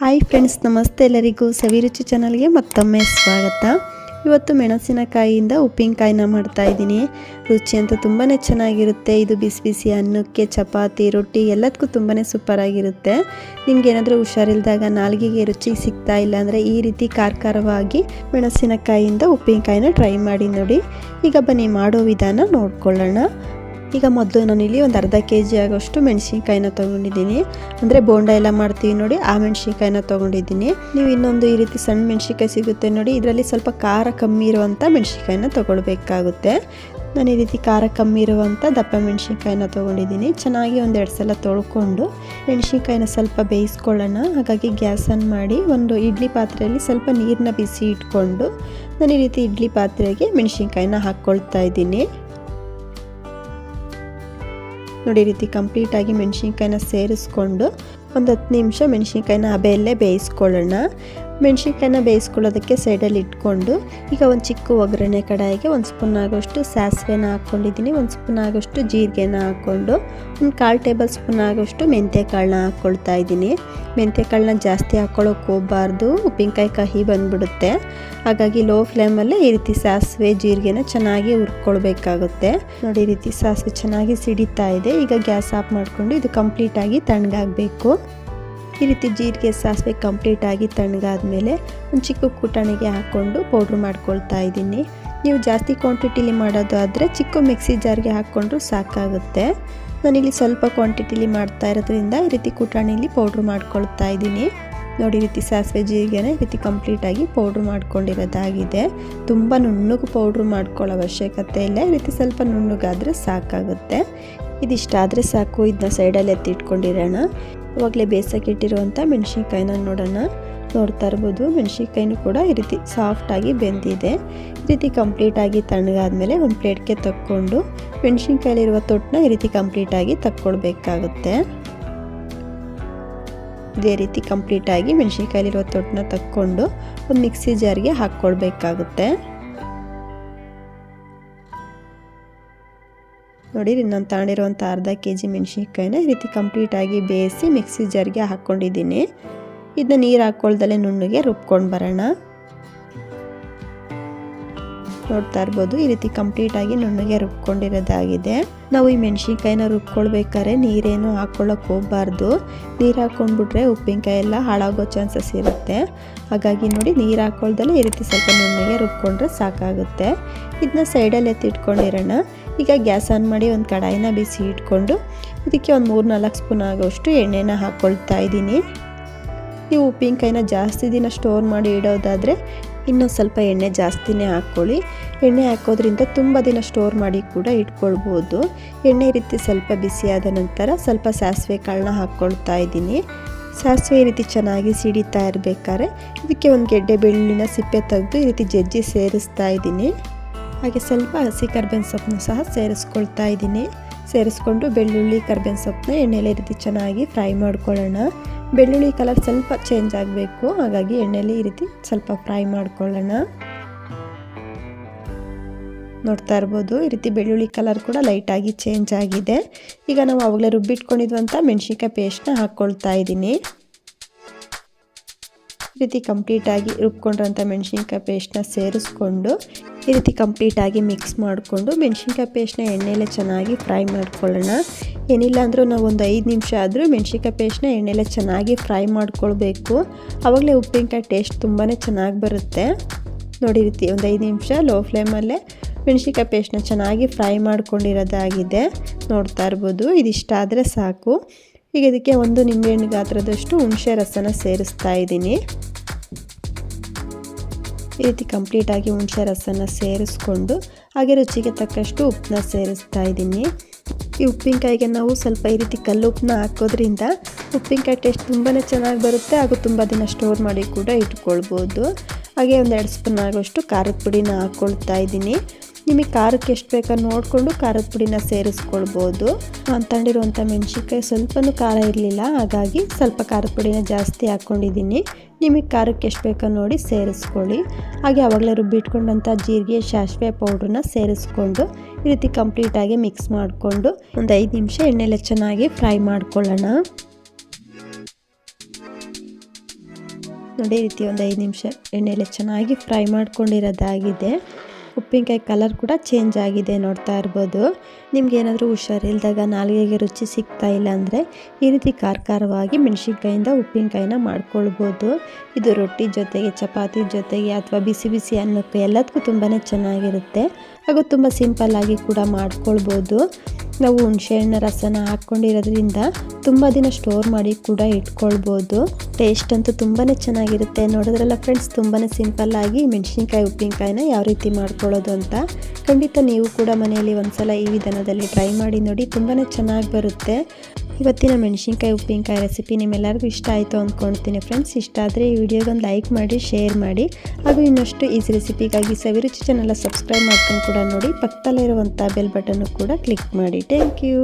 Hi friends ನಮಸ್ತೆ ಎಲ್ಲರಿಗೂ ಸವಿರುಚಿ ಚಾನಲ್ಗೆ ಮತ್ತೊಮ್ಮೆ ಸ್ವಾಗತ. ಇವತ್ತು ಮೆಣಸಿನಕಾಯಿಯಿಂದ ಉಪ್ಪಿನಕಾಯಿನ ಮಾಡ್ತಾ ಇದ್ದೀನಿ. ರುಚಿ ಅಂತೂ ತುಂಬಾ ಚೆನ್ನಾಗಿರುತ್ತೆ. ಇದು ಬಿಸಿ ಬಿಸಿ ಅನ್ನಕ್ಕೆ, ಚಪಾತಿ, ರೊಟ್ಟಿ ಎಲ್ಲದಕ್ಕೂ ತುಂಬಾ ಸೂಪರಾಗಿರುತ್ತೆ ನಿಮ್ಗೆ ಏನಾದರೂ ಹುಷಾರಿಲ್ದಾಗ ನಾಲ್ಗೆಗೆ ರುಚಿ ಸಿಗ್ತಾ ಇಲ್ಲ ಅಂದರೆ ಈ ರೀತಿ ಕಾರ್ಕಾರವಾಗಿ ಮೆಣಸಿನಕಾಯಿಯಿಂದ ಉಪ್ಪಿನಕಾಯಿನ ಟ್ರೈ ಮಾಡಿ ನೋಡಿ. ಈಗ ಬನ್ನಿ ಮಾಡೋ ವಿಧಾನ ನೋಡ್ಕೊಳ್ಳೋಣ. ಈಗ ಮೊದಲು ನಾನು ಇಲ್ಲಿ ಒಂದು ಅರ್ಧ ಕೆ ಜಿ ಆಗೋಷ್ಟು ಮೆಣಸಿನ್ಕಾಯಿನ ತೊಗೊಂಡಿದ್ದೀನಿ. ಅಂದರೆ ಬೋಂಡ ಎಲ್ಲ ಮಾಡ್ತೀವಿ ನೋಡಿ, ಆ ಮೆಣಸಿನ್ಕಾಯಿನ ತೊಗೊಂಡಿದ್ದೀನಿ. ನೀವು ಇನ್ನೊಂದು ಈ ರೀತಿ ಸಣ್ಣ ಮೆಣಸಿನ್ಕಾಯಿ ಸಿಗುತ್ತೆ ನೋಡಿ, ಇದರಲ್ಲಿ ಸ್ವಲ್ಪ ಖಾರ ಕಮ್ಮಿ ಇರುವಂಥ ಮೆಣಸಿನ್ಕಾಯಿನ ತೊಗೊಳ್ಬೇಕಾಗುತ್ತೆ. ನಾನು ಈ ರೀತಿ ಖಾರ ಕಮ್ಮಿ ಇರುವಂಥ ದಪ್ಪ ಮೆಣಸಿನ್ಕಾಯಿನ ತೊಗೊಂಡಿದ್ದೀನಿ. ಚೆನ್ನಾಗಿ ಒಂದೆರಡು ಸಲ ತೊಳ್ಕೊಂಡು ಮೆಣಸಿನ್ಕಾಯಿನ ಸ್ವಲ್ಪ ಬೇಯಿಸ್ಕೊಳ್ಳೋಣ. ಹಾಗಾಗಿ ಗ್ಯಾಸನ್ನು ಮಾಡಿ ಒಂದು ಇಡ್ಲಿ ಪಾತ್ರೆಯಲ್ಲಿ ಸ್ವಲ್ಪ ನೀರನ್ನ ಬಿಸಿ ಇಟ್ಕೊಂಡು ನಾನು ಈ ರೀತಿ ಇಡ್ಲಿ ಪಾತ್ರೆಗೆ ಮೆಣಸಿನ್ಕಾಯಿನ ಹಾಕ್ಕೊಳ್ತಾ ಇದ್ದೀನಿ. ನೋಡಿ ಈ ರೀತಿ ಕಂಪ್ಲೀಟಾಗಿ ಮೆಣಸಿನ್ಕಾಯಿನ ಸೇರಿಸ್ಕೊಂಡು ಒಂದು ಹತ್ತು ನಿಮಿಷ ಮೆಣಸಿನ್ಕಾಯಿನ ಅಬೆಯಲ್ಲೇ ಬೇಯಿಸ್ಕೊಳ್ಳೋಣ. ಮೆಣಸಿನ್ಕಾಯಿನ ಬೇಯಿಸ್ಕೊಳ್ಳೋದಕ್ಕೆ ಸೈಡಲ್ಲಿ ಇಟ್ಕೊಂಡು, ಈಗ ಒಂದು ಚಿಕ್ಕ ಒಗ್ಗರಣೆ ಕಡಾಯಿಗೆ ಒಂದು ಸ್ಪೂನ್ ಆಗೋಷ್ಟು ಸಾಸಿವೆನ ಹಾಕ್ಕೊಂಡಿದ್ದೀನಿ. ಒಂದು ಸ್ಪೂನ್ ಆಗೋಷ್ಟು ಜೀರಿಗೆನ ಹಾಕ್ಕೊಂಡು, ಒಂದು ಕಾಲು ಟೇಬಲ್ ಸ್ಪೂನ್ ಆಗೋಷ್ಟು ಮೆಂತ್ಯ ಕಾಳನ್ನ ಹಾಕ್ಕೊಳ್ತಾ ಇದ್ದೀನಿ. ಮೆಂತ್ಯ ಕಾಳನ್ನ ಜಾಸ್ತಿ ಹಾಕ್ಕೊಳ್ಳೋಕೆ ಹೋಗಬಾರ್ದು. ಉಪ್ಪಿನಕಾಯಿ ಕಹಿ ಬಂದುಬಿಡುತ್ತೆ. ಹಾಗಾಗಿ ಲೋ ಫ್ಲೇಮಲ್ಲೇ ಈ ರೀತಿ ಸಾಸಿವೆ, ಜೀರಿಗೆನ ಚೆನ್ನಾಗಿ ಹುರ್ಕೊಳ್ಬೇಕಾಗುತ್ತೆ. ನೋಡಿ ಈ ರೀತಿ ಸಾಸಿವೆ ಚೆನ್ನಾಗಿ ಸಿಡಿತಾ ಇದೆ. ಈಗ ಗ್ಯಾಸ್ ಆಫ್ ಮಾಡಿಕೊಂಡು ಇದು ಕಂಪ್ಲೀಟಾಗಿ ತಣ್ಣಗಾಗಬೇಕು. ಈ ರೀತಿ ಜೀರಿಗೆ ಸಾಸಿವೆ ಕಂಪ್ಲೀಟಾಗಿ ತಣ್ಣಗಾದ್ಮೇಲೆ ಒಂದು ಚಿಕ್ಕ ಕುಟಾಣಿಗೆ ಹಾಕ್ಕೊಂಡು ಪೌಡ್ರ್ ಮಾಡ್ಕೊಳ್ತಾ ಇದ್ದೀನಿ. ನೀವು ಜಾಸ್ತಿ ಕ್ವಾಂಟಿಟಿಲಿ ಮಾಡೋದು ಆದರೆ ಚಿಕ್ಕ ಮಿಕ್ಸಿ ಜಾರ್ಗೆ ಹಾಕ್ಕೊಂಡ್ರೂ ಸಾಕಾಗುತ್ತೆ. ನಾನಿಲ್ಲಿ ಸ್ವಲ್ಪ ಕ್ವಾಂಟಿಟಿಲಿ ಮಾಡ್ತಾ ಇರೋದ್ರಿಂದ ಈ ರೀತಿ ಕುಟಾಣಿಲಿ ಪೌಡ್ರ್ ಮಾಡ್ಕೊಳ್ತಾ ಇದ್ದೀನಿ. ನೋಡಿ ರೀತಿ ಸಾಸಿವೆ ಜೀರಿಗೆನ ಈ ರೀತಿ ಕಂಪ್ಲೀಟಾಗಿ ಪೌಡ್ರ್ ಮಾಡ್ಕೊಂಡಿರೋದಾಗಿದೆ. ತುಂಬ ನುಣ್ಣಗೆ ಪೌಡ್ರ್ ಮಾಡ್ಕೊಳ್ಳೋ ಅವಶ್ಯಕತೆ ಇಲ್ಲ. ಈ ರೀತಿ ಸ್ವಲ್ಪ ನುಣ್ಣಗಾದರೆ ಸಾಕಾಗುತ್ತೆ. ಇದಿಷ್ಟಾದರೆ ಸಾಕು. ಇದನ್ನ ಸೈಡಲ್ಲಿ ಎತ್ತಿಟ್ಕೊಂಡಿರೋಣ ಅವಾಗಲೇ ಬೇಯಿಸೋಕ್ಕಿಟ್ಟಿರುವಂಥ ಮೆಣಸಿನ್ಕಾಯಿನ ನೋಡೋಣ. ನೋಡ್ತಾ ಇರ್ಬೋದು, ಮೆಣಸಿನ್ಕಾಯಿನೂ ಕೂಡ ಈ ರೀತಿ ಸಾಫ್ಟಾಗಿ ಬೆಂದಿದೆ. ಈ ರೀತಿ ಕಂಪ್ಲೀಟಾಗಿ ತಣ್ಣಗಾದ್ಮೇಲೆ ಒಂದು ಪ್ಲೇಟ್ಗೆ ತಕ್ಕೊಂಡು ಮೆಣಸಿನ್ಕಾಯಲ್ಲಿರುವ ತೊಟ್ಟನ್ನ ಈ ರೀತಿ ಕಂಪ್ಲೀಟಾಗಿ ತಕ್ಕೊಳ್ಬೇಕಾಗುತ್ತೆ ಇದೇ ರೀತಿ ಕಂಪ್ಲೀಟಾಗಿ ಮೆಣಸಿನ್ಕಾಯಲ್ಲಿರುವ ತೊಟ್ಟನ್ನ ತಕ್ಕೊಂಡು ಒಂದು ಮಿಕ್ಸಿ ಜಾರ್ಗೆ ಹಾಕ್ಕೊಳ್ಬೇಕಾಗುತ್ತೆ ನೋಡಿ ನಾನು ತಗೊಂಡಿರುವಂಥ ಅರ್ಧ ಕೆ ಜಿ ಮೆಣಸಿನ್ಕಾಯಿನ ಈ ರೀತಿ ಕಂಪ್ಲೀಟಾಗಿ ಬೇಯಿಸಿ ಮಿಕ್ಸಿ ಜಾರ್ಗೆ ಹಾಕ್ಕೊಂಡಿದ್ದೀನಿ. ಇದನ್ನ ನೀರು ಹಾಕ್ಕೊಳ್ದಲ್ಲೇ ನುಣ್ಣಗೆ ರುಬ್ಕೊಂಡು ಬರೋಣ. ನೋಡ್ತಾ ಇರ್ಬೋದು, ಈ ರೀತಿ ಕಂಪ್ಲೀಟಾಗಿ ನುಣ್ಣಗೆ ರುಬ್ಕೊಂಡಿರೋದಾಗಿದೆ. ನಾವು ಈ ಮೆಣಸಿನ್ಕಾಯಿನ ರುಬ್ಕೊಳ್ಬೇಕಾದ್ರೆ ನೀರೇನು ಹಾಕ್ಕೊಳ್ಳೋಕೆ ಹೋಗಬಾರ್ದು. ನೀರು ಹಾಕ್ಕೊಂಡ್ಬಿಟ್ರೆ ಉಪ್ಪಿನಕಾಯಿ ಎಲ್ಲ ಹಾಳಾಗೋ ಚಾನ್ಸಸ್ ಇರುತ್ತೆ. ಹಾಗಾಗಿ ನೋಡಿ, ನೀರು ಹಾಕ್ಕೊಳ್ದಲ್ಲೇ ಈ ರೀತಿ ಸ್ವಲ್ಪ ನುಣ್ಣಗೆ ರುಬ್ಕೊಂಡ್ರೆ ಸಾಕಾಗುತ್ತೆ. ಇದನ್ನ ಸೈಡಲ್ಲಿ ಎತ್ತಿಟ್ಕೊಂಡಿರೋಣ. ಈಗ ಗ್ಯಾಸ್ ಆನ್ ಮಾಡಿ ಒಂದು ಕಡಾಯಿನ ಬಿಸಿ ಇಟ್ಕೊಂಡು ಇದಕ್ಕೆ ಒಂದು ಮೂರು ನಾಲ್ಕು ಸ್ಪೂನ್ ಆಗೋಷ್ಟು ಎಣ್ಣೆನ ಹಾಕ್ಕೊಳ್ತಾ ಇದ್ದೀನಿ. ನೀವು ಉಪ್ಪಿನಕಾಯಿನ ಜಾಸ್ತಿ ದಿನ ಸ್ಟೋರ್ ಮಾಡಿ ಇಡೋದಾದರೆ ಇನ್ನೊಂದು ಸ್ವಲ್ಪ ಎಣ್ಣೆ ಜಾಸ್ತಿನೇ ಹಾಕ್ಕೊಳ್ಳಿ. ಎಣ್ಣೆ ಹಾಕೋದ್ರಿಂದ ತುಂಬ ದಿನ ಸ್ಟೋರ್ ಮಾಡಿ ಕೂಡ ಇಟ್ಕೊಳ್ಬೋದು. ಎಣ್ಣೆ ರೀತಿ ಸ್ವಲ್ಪ ಬಿಸಿಯಾದ ನಂತರ ಸ್ವಲ್ಪ ಸಾಸಿವೆ ಕಾಳನ್ನ ಹಾಕ್ಕೊಳ್ತಾ ಇದ್ದೀನಿ. ಸಾಸಿವೆ ರೀತಿ ಚೆನ್ನಾಗಿ ಸಿಡಿತಾ ಇರಬೇಕಾದ್ರೆ ಇದಕ್ಕೆ ಒಂದು ಗೆಡ್ಡೆ ಬೆಳ್ಳಿನ ಸಿಪ್ಪೆ ತೆಗೆದು ಈ ರೀತಿ ಜಜ್ಜಿ ಸೇರಿಸ್ತಾ ಇದ್ದೀನಿ. ಹಾಗೆ ಸ್ವಲ್ಪ ಹಸಿ ಕರ್ಬೇವಿನ ಸೊಪ್ಪನ್ನು ಸಹ ಸೇರಿಸ್ಕೊಳ್ತಾ ಇದ್ದೀನಿ. ಸೇರಿಸ್ಕೊಂಡು ಬೆಳ್ಳುಳ್ಳಿ ಕರ್ಬೇವಿನ ಸೊಪ್ಪನ್ನ ಎಣ್ಣೆಲೆ ರೀತಿ ಚೆನ್ನಾಗಿ ಫ್ರೈ ಮಾಡ್ಕೊಳ್ಳೋಣ. ಬೆಳ್ಳುಳ್ಳಿ ಕಲರ್ ಸ್ವಲ್ಪ ಚೇಂಜ್ ಆಗಬೇಕು, ಹಾಗಾಗಿ ಎಣ್ಣೆಲಿ ಈ ರೀತಿ ಸ್ವಲ್ಪ ಫ್ರೈ ಮಾಡ್ಕೊಳ್ಳೋಣ. ನೋಡ್ತಾ ಇರ್ಬೋದು, ಈ ರೀತಿ ಬೆಳ್ಳುಳ್ಳಿ ಕಲರ್ ಕೂಡ ಲೈಟಾಗಿ ಚೇಂಜ್ ಆಗಿದೆ. ಈಗ ನಾವು ಅವಾಗಲೇ ರುಬ್ಬಿಟ್ಕೊಂಡಿದ್ವಂಥ ಮೆಣಸಿನ್ಕಾಯಿ ಪೇಸ್ಟ್ನ ಹಾಕ್ಕೊಳ್ತಾ ಇದ್ದೀನಿ. ಈ ರೀತಿ ಕಂಪ್ಲೀಟಾಗಿ ರುಬ್ಕೊಂಡಿರೋಂಥ ಮೆಣಸಿನ್ಕಾಯಿ ಪೇಸ್ಟ್ನ ಸೇರಿಸ್ಕೊಂಡು ಈ ರೀತಿ ಕಂಪ್ಲೀಟಾಗಿ ಮಿಕ್ಸ್ ಮಾಡಿಕೊಂಡು ಮೆಣಸಿನ್ಕಾಯಿ ಪೇಸ್ಟ್ನ ಎಣ್ಣೆಲೆ ಚೆನ್ನಾಗಿ ಫ್ರೈ ಮಾಡ್ಕೊಳ್ಳೋಣ. ಏನಿಲ್ಲ ಅಂದರೂ ನಾವು ಒಂದು ಐದು ನಿಮಿಷ ಆದರೂ ಮೆಣಸಿನ್ಕಾಯಿ ಪೇಸ್ಟ್ನ ಎಣ್ಣೆಲೆ ಚೆನ್ನಾಗಿ ಫ್ರೈ ಮಾಡ್ಕೊಳ್ಬೇಕು. ಆವಾಗಲೇ ಉಪ್ಪಿನಕಾಯಿ ಟೇಸ್ಟ್ ತುಂಬಾ ಚೆನ್ನಾಗಿ ಬರುತ್ತೆ. ನೋಡಿ ರೀತಿ ಒಂದು ಐದು ನಿಮಿಷ ಲೋ ಫ್ಲೇಮಲ್ಲೇ ಮೆಣಸಿನ್ಕಾಯಿ ಪೇಸ್ಟ್ನ ಚೆನ್ನಾಗಿ ಫ್ರೈ ಮಾಡ್ಕೊಂಡಿರೋದಾಗಿದೆ. ನೋಡ್ತಾ ಇರ್ಬೋದು ಇದಿಷ್ಟಾದರೆ ಸಾಕು. ಈಗ ಇದಕ್ಕೆ ಒಂದು ನಿಂಬೆಹಣ್ಣು ಗಾತ್ರದಷ್ಟು ಹುಣಸೆ ರಸನ ಸೇರಿಸ್ತಾ ಇದ್ದೀನಿ. ಈ ರೀತಿ ಕಂಪ್ಲೀಟಾಗಿ ಹುಣಸೆ ರಸನ ಸೇರಿಸ್ಕೊಂಡು ಹಾಗೆ ರುಚಿಗೆ ತಕ್ಕಷ್ಟು ಉಪ್ಪನ್ನ ಸೇರಿಸ್ತಾ ಇದ್ದೀನಿ. ಈ ಉಪ್ಪಿನಕಾಯಿಗೆ ನಾವು ಸ್ವಲ್ಪ ಈ ರೀತಿ ಕಲ್ಲು ಉಪ್ಪನ್ನ ಹಾಕೋದ್ರಿಂದ ಉಪ್ಪಿನಕಾಯಿ ಟೇಸ್ಟ್ ತುಂಬಾ ಚೆನ್ನಾಗಿ ಬರುತ್ತೆ ಹಾಗೂ ತುಂಬ ದಿನ ಸ್ಟೋರ್ ಮಾಡಿ ಕೂಡ ಇಟ್ಕೊಳ್ಬೋದು. ಹಾಗೆ ಒಂದು ಎರಡು ಸ್ಪೂನ್ ಆಗೋಷ್ಟು ಖಾರದ ಪುಡಿನ ಹಾಕ್ಕೊಳ್ತಾ ಇದ್ದೀನಿ. ನಿಮಗೆ ಖಾರಕ್ಕೆ ಎಷ್ಟು ಬೇಕೋ ನೋಡಿಕೊಂಡು ಖಾರದ ಪುಡಿನ ಸೇರಿಸ್ಕೊಳ್ಬೋದು. ನಾನು ತಂಡಿರುವಂಥ ಮೆಣಸಿನ್ಕಾಯಿ ಸ್ವಲ್ಪನೂ ಖಾರ ಇರಲಿಲ್ಲ, ಹಾಗಾಗಿ ಸ್ವಲ್ಪ ಖಾರದ ಪುಡಿನ ಜಾಸ್ತಿ ಹಾಕ್ಕೊಂಡಿದ್ದೀನಿ. ನಿಮಗೆ ಖಾರಕ್ಕೆ ಎಷ್ಟು ಬೇಕೋ ನೋಡಿ ಸೇರಿಸ್ಕೊಳ್ಳಿ. ಹಾಗೆ ಆವಾಗಲೇ ರುಬ್ಬಿಟ್ಕೊಂಡಂಥ ಜೀರಿಗೆ, ಸಾಸಿವೆ ಪೌಡ್ರನ್ನ ಸೇರಿಸ್ಕೊಂಡು ಈ ರೀತಿ ಕಂಪ್ಲೀಟಾಗಿ ಮಿಕ್ಸ್ ಮಾಡಿಕೊಂಡು ಒಂದು ಐದು ನಿಮಿಷ ಎಣ್ಣೆಲೆ ಚೆನ್ನಾಗಿ ಫ್ರೈ ಮಾಡ್ಕೊಳ್ಳೋಣ. ನೋಡಿ ಈ ರೀತಿ ಒಂದು ಐದು ನಿಮಿಷ ಎಣ್ಣೆಯಲ್ಲಿ ಚೆನ್ನಾಗಿ ಫ್ರೈ ಮಾಡ್ಕೊಂಡಿರೋದಾಗಿದೆ. ಉಪ್ಪಿನಕಾಯಿ ಕಲರ್ ಕೂಡ ಚೇಂಜ್ ಆಗಿದೆ ನೋಡ್ತಾ ಇರ್ಬೋದು. ನಿಮ್ಗೆ ಏನಾದರೂ ಹುಷಾರಿಲ್ದಾಗ ನಾಲಿಗೆಗೆ ರುಚಿ ಸಿಗ್ತಾ ಇಲ್ಲ ಅಂದರೆ ಈ ರೀತಿ ಖಾರ ಖಾರವಾಗಿ ಮೆಣಸಿನ್ಕಾಯಿಂದ ಉಪ್ಪಿನಕಾಯಿನ ಮಾಡ್ಕೊಳ್ಬೋದು. ಇದು ರೊಟ್ಟಿ ಜೊತೆಗೆ, ಚಪಾತಿ ಜೊತೆಗೆ ಅಥವಾ ಬಿಸಿ ಬಿಸಿ ಅನ್ನಕ್ಕೆ ಎಲ್ಲದಕ್ಕೂ ತುಂಬಾ ಚೆನ್ನಾಗಿರುತ್ತೆ. ಹಾಗೂ ತುಂಬ ಸಿಂಪಲ್ಲಾಗಿ ಕೂಡ ಮಾಡ್ಕೊಳ್ಬೋದು. ನಾವು ಹುಣಸೆಹಣ್ಣು ರಸನ ಹಾಕ್ಕೊಂಡಿರೋದ್ರಿಂದ ತುಂಬ ದಿನ ಸ್ಟೋರ್ ಮಾಡಿ ಕೂಡ ಇಟ್ಕೊಳ್ಬೋದು. ಟೇಸ್ಟ್ ಅಂತೂ ತುಂಬಾ ಚೆನ್ನಾಗಿರುತ್ತೆ. ನೋಡಿದ್ರಲ್ಲ ಫ್ರೆಂಡ್ಸ್ ತುಂಬಾ ಸಿಂಪಲ್ಲಾಗಿ ಮೆಣಸಿನ್ಕಾಯಿ, ಉಪ್ಪಿನಕಾಯಿನ ಯಾವ ರೀತಿ ಮಾಡ್ಕೊಳ್ಳೋದು ಅಂತ ಖಂಡಿತ ನೀವು ಕೂಡ ಮನೆಯಲ್ಲಿ ಒಂದ್ಸಲ ಈ ವಿಧಾನದಲ್ಲಿ ಟ್ರೈ ಮಾಡಿ ನೋಡಿ ತುಂಬಾ ಚೆನ್ನಾಗಿ ಬರುತ್ತೆ. ಇವತ್ತಿನ ಮೆಣಸಿನ್ಕಾಯಿ, ಉಪ್ಪಿನಕಾಯಿ ರೆಸಿಪಿ ನಿಮ್ಮೆಲ್ಲರಿಗೂ ಇಷ್ಟ ಆಯಿತು ಅಂದ್ಕೊಳ್ತೀನಿ ಫ್ರೆಂಡ್ಸ್ ಇಷ್ಟ ಆದರೆ ಈ ವಿಡಿಯೋಗೊಂದು ಲೈಕ್ ಮಾಡಿ ಶೇರ್ ಮಾಡಿ. ಹಾಗೂ ಇನ್ನಷ್ಟು ಈಸಿ ರೆಸಿಪಿಗಾಗಿ ಸವಿರುಚಿ ಚಾನಲ್ ಸಬ್ಸ್ಕ್ರೈಬ್ ಮಾಡ್ಕೊಂಡು ಕೂಡ ನೋಡಿ. ಪಕ್ಕದಲ್ಲಿರುವಂಥ ಬೆಲ್ ಬಟನ್ನು ಕೂಡ ಕ್ಲಿಕ್ ಮಾಡಿ. Thank you